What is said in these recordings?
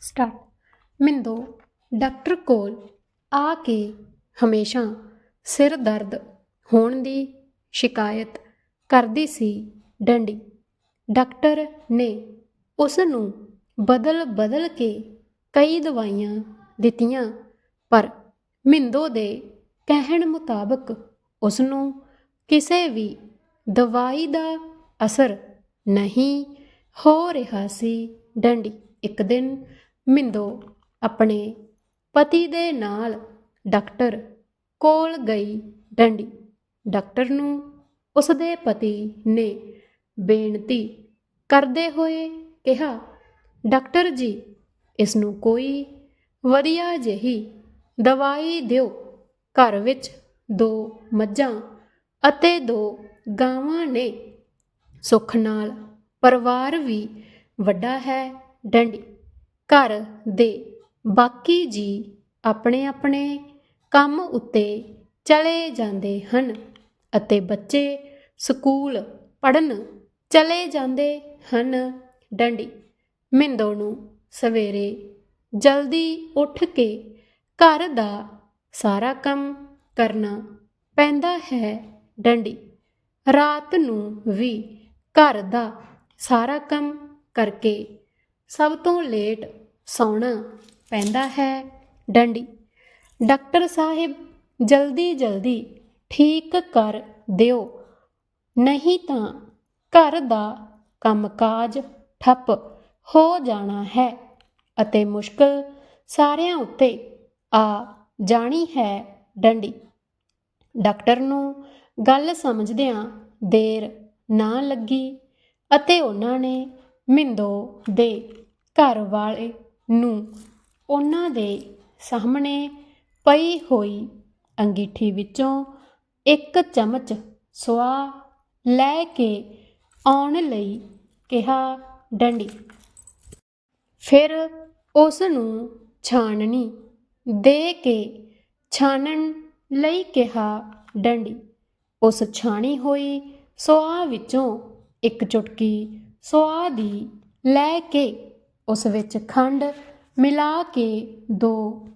Start. Mindo, doctor ਕੋਲ ਆ ਕੇ ਹਮੇਸ਼ਾ ਸਿਰ ਦਰਦ ਹੋਣ ਦੀ ਸ਼ਿਕਾਇਤ ਕਰਦੀ ਸੀ ਡੰਡੀ। ਡਾਕਟਰ ਨੇ ਉਸ ਨੂੰ ਬਦਲ ਬਦਲ ਕੇ ਕਈ ਦਵਾਈਆਂ ਦਿੱਤੀਆਂ, ਪਰ ਮਿੰਦੋ ਦੇ ਕਹਿਣ ਮੁਤਾਬਕ ਉਸ ਨੂੰ ਕਿਸੇ ਵੀ ਦਵਾਈ ਦਾ ਅਸਰ ਨਹੀਂ ਹੋ ਰਿਹਾ ਸੀ। ਡੰਡੀ ਇੱਕ ਦਿਨ ਮਿੰਦੋ ਆਪਣੇ ਪਤੀ ਦੇ ਨਾਲ ਡਾਕਟਰ ਕੋਲ ਗਈ ਡੰਡੀ। ਡਾਕਟਰ ਨੂੰ ਉਸਦੇ ਪਤੀ ਨੇ ਬੇਨਤੀ ਕਰਦੇ ਹੋਏ ਕਿਹਾ, ਡਾਕਟਰ ਜੀ ਇਸ ਨੂੰ ਕੋਈ ਵਧੀਆ ਜਿਹੀ ਦਵਾਈ ਦਿਓ। ਘਰ ਵਿੱਚ ਦੋ ਮੱਝਾਂ ਅਤੇ ਦੋ ਗਾਵਾਂ ਨੇ। ਸੁੱਖ ਨਾਲ ਪਰਿਵਾਰ ਵੀ ਵੱਡਾ ਹੈ ਡੰਡੀ। ਘਰ ਦੇ। ਬਾਕੀ ਜੀ ਆਪਣੇ ਆਪਣੇ ਕੰਮ ਉੱਤੇ ਚਲੇ ਜਾਂਦੇ ਹਨ ਅਤੇ ਬੱਚੇ ਸਕੂਲ ਪੜਨ ਚਲੇ ਜਾਂਦੇ ਹਨ। ਡੰਡੀ ਮਿੰਦੋ ਨੂੰ ਸਵੇਰੇ ਜਲਦੀ ਉੱਠ ਕੇ ਘਰ ਦਾ ਸਾਰਾ ਕੰਮ ਕਰਨਾ ਪੈਂਦਾ ਹੈ। ਡੰਡੀ ਰਾਤ ਨੂੰ ਵੀ ਘਰ ਦਾ ਸਾਰਾ ਕੰਮ ਕਰਕੇ ਸਭ ਤੋਂ ਲੇਟ ਸੌਣਾ ਪੈਂਦਾ ਹੈ। ਡੰਡੀ, ਡਾਕਟਰ ਸਾਹਿਬ, ਜਲਦੀ ਜਲਦੀ ਠੀਕ ਕਰ ਦਿਓ। ਨਹੀਂ ਤਾਂ ਘਰ ਦਾ ਕੰਮਕਾਜ ਠੱਪ ਹੋ ਜਾਣਾ ਹੈ ਅਤੇ ਮੁਸ਼ਕਲ ਸਾਰਿਆਂ ਉੱਤੇ ਆ ਜਾਣੀ ਹੈ। ਡੰਡੀ, ਡਾਕਟਰ ਨੂੰ ਗੱਲ ਸਮਝਦਿਆਂ ਦੇਰ ਨਾ ਲੱਗੀ ਅਤੇ ਉਹਨਾਂ ਨੇ ਮਿੰਦੋ ਦੇ ਘਰ ਵਾਲੇ ਨੂੰ ਉਹਨਾਂ ਦੇ ਸਾਹਮਣੇ ਪਈ ਹੋਈ ਅੰਗੀਠੀ ਵਿੱਚੋਂ ਇੱਕ ਚਮਚ ਸੁਆਹ ਲੈ ਕੇ ਆਉਣ ਲਈ ਕਿਹਾ, ਡੰਡੀ। ਫਿਰ ਉਸ ਨੂੰ ਛਾਣਨੀ ਦੇ ਕੇ ਛਾਣਨ ਲਈ ਕਿਹਾ, ਡੰਡੀ। ਉਸ ਛਾਣੀ ਹੋਈ ਸੁਆਹ ਵਿੱਚੋਂ ਇੱਕ ਚੁਟਕੀ ਸਵਾਹ ਦੀ ਲੈ ਕੇ ਉਸ ਵਿੱਚ ਖੰਡ ਮਿਲਾ ਕੇ ਦੋ।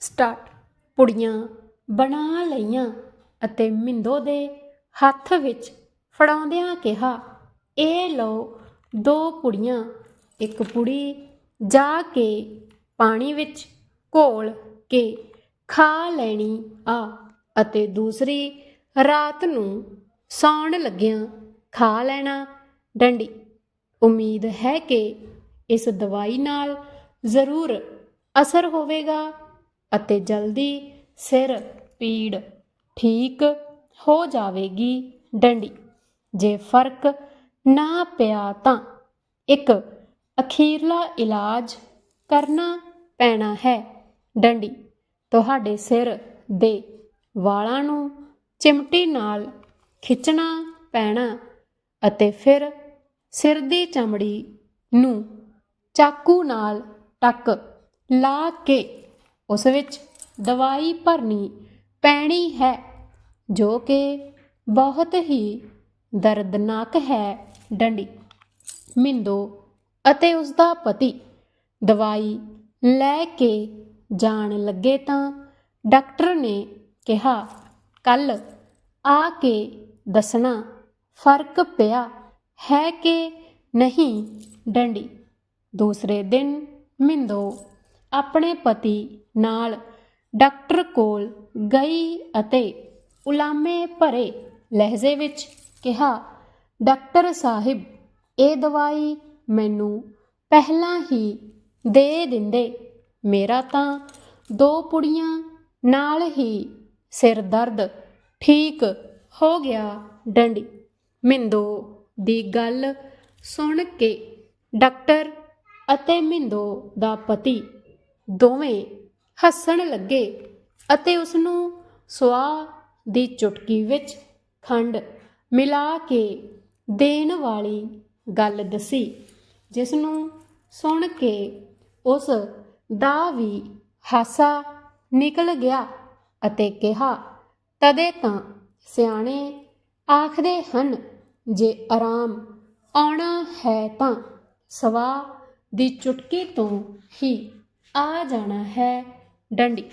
ਸਟਾਰਟ। ਪੁੜੀਆਂ ਬਣਾ ਲਈਆਂ ਅਤੇ ਮਿੰਦੋ ਦੇ ਹੱਥ ਵਿੱਚ ਫੜਾਉਂਦਿਆਂ ਕਿਹਾ, ਇਹ ਲਓ ਦੋ ਪੁੜੀਆਂ, ਇੱਕ ਪੁੜੀ ਜਾ ਕੇ ਪਾਣੀ ਵਿੱਚ ਘੋਲ ਕੇ ਖਾ ਲੈਣੀ ਆ ਅਤੇ ਦੂਸਰੀ, ਰਾਤ ਨੂੰ ਸੌਣ ਲੱਗਿਆਂ ਖਾ ਲੈਣਾ ਡੰਡੀ। ਉਮੀਦ ਹੈ ਕਿ ਇਸ ਦਵਾਈ ਨਾਲ ਜ਼ਰੂਰ ਅਸਰ ਹੋਵੇਗਾ ਅਤੇ ਜਲਦੀ ਸਿਰ ਪੀੜ ਠੀਕ ਹੋ ਜਾਵੇਗੀ ਡੰਡੀ। ਜੇ ਫ਼ਰਕ ਨਾ ਪਿਆ ਤਾਂ ਇੱਕ ਅਖੀਰਲਾ ਇਲਾਜ ਕਰਨਾ ਪੈਣਾ ਹੈ ਡੰਡੀ। ਤੁਹਾਡੇ ਸਿਰ ਦੇ ਵਾਲਾਂ ਨੂੰ ਚਿਮਟੀ ਨਾਲ ਖਿੱਚਣਾ ਪੈਣਾ ਅਤੇ ਫਿਰ ਸਿਰ ਦੀ ਚਮੜੀ ਨੂੰ ਚਾਕੂ ਨਾਲ ਟੱਕ ਲਾ ਕੇ ਉਸ ਵਿੱਚ ਦਵਾਈ ਭਰਨੀ ਪੈਣੀ ਹੈ, ਜੋ ਕਿ ਬਹੁਤ ਹੀ ਦਰਦਨਾਕ ਹੈ ਡੰਡੀ। ਮਿੰਦੋ ਅਤੇ ਉਸ ਦਾ ਪਤੀ ਦਵਾਈ ਲੈ ਕੇ ਜਾਣ ਲੱਗੇ ਤਾਂ ਡਾਕਟਰ ਨੇ ਕਿਹਾ ਕੱਲ ਆ ਕੇ ਦੱਸਣਾ, ਫ਼ਰਕ ਪਿਆ ਹੈ ਕਿ ਨਹੀਂ ਡੰਡੀ? ਦੂਸਰੇ ਦਿਨ ਮਿੰਦੋ ਆਪਣੇ ਪਤੀ ਨਾਲ ਡਾਕਟਰ ਕੋਲ ਗਈ ਅਤੇ ਉਲਾਮੇ ਭਰੇ ਲਹਿਜ਼ੇ ਵਿੱਚ ਕਿਹਾ, ਡਾਕਟਰ ਸਾਹਿਬ, ਇਹ ਦਵਾਈ ਮੈਨੂੰ ਪਹਿਲਾਂ ਹੀ ਦੇ ਦਿੰਦੇ। ਮੇਰਾ ਤਾਂ ਦੋ ਪੁੜੀਆਂ ਨਾਲ ਹੀ ਸਿਰ ਦਰਦ ਠੀਕ ਹੋ ਗਿਆ ਡੰਡੀ। ਮਿੰਦੋ ਦੀ ਗੱਲ ਸੁਣ ਕੇ ਡਾਕਟਰ ਅਤੇ ਮਿੰਦੋ ਦਾ ਪਤੀ ਦੋਵੇਂ ਹੱਸਣ ਲੱਗੇ ਅਤੇ ਉਸ ਨੂੰ ਸਵਾਹ ਦੀ ਚੁਟਕੀ ਵਿੱਚ ਖੰਡ ਮਿਲਾ ਕੇ ਦੇਣ ਵਾਲੀ ਗੱਲ ਦੱਸੀ ਜਿਸ ਨੂੰ ਸੁਣ ਕੇ ਉਸ ਦਾ ਵੀ ਹਾਸਾ ਨਿਕਲ ਗਿਆ ਅਤੇ ਕਿਹਾ, ਤਦੇ ਤਾਂ ਸਿਆਣੇ ਆਖਦੇ ਹਨ ਜੇ ਆਰਾਮ ਆਉਣਾ ਹੈ ਤਾਂ ਸਵਾ ਦੀ ਚੁਟਕੀ ਤੋਂ ਹੀ ਆ ਜਾਣਾ ਹੈ ਡੰਡੀ।